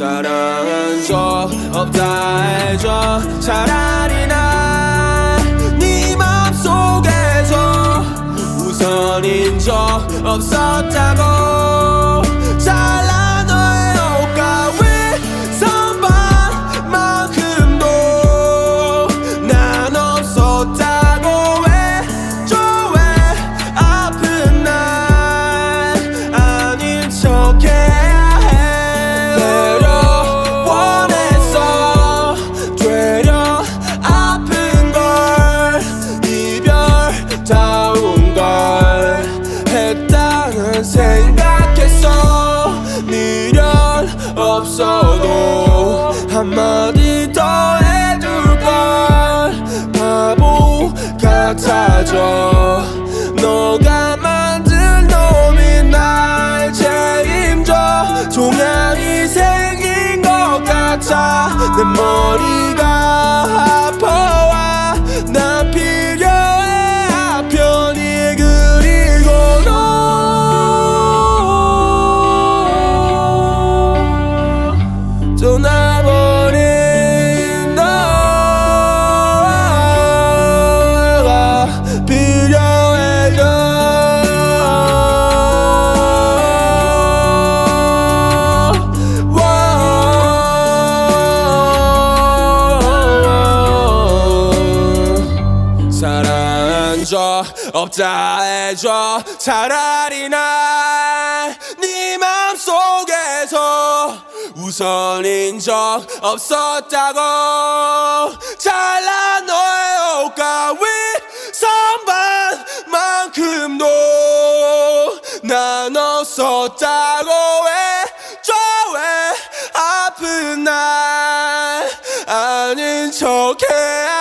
사랑은 저 없다 해줘. 차라리 난네 맘속에서 우선인 적 없었다고 없어도 한마디 먼저 없다 해줘. 차라리 날네 맘속에서 우선인 적 없었다고. 잘라 너의 옷가 위선반만큼도 난 없었다고. 해줘? 왜 아픈 날 아닌 척해?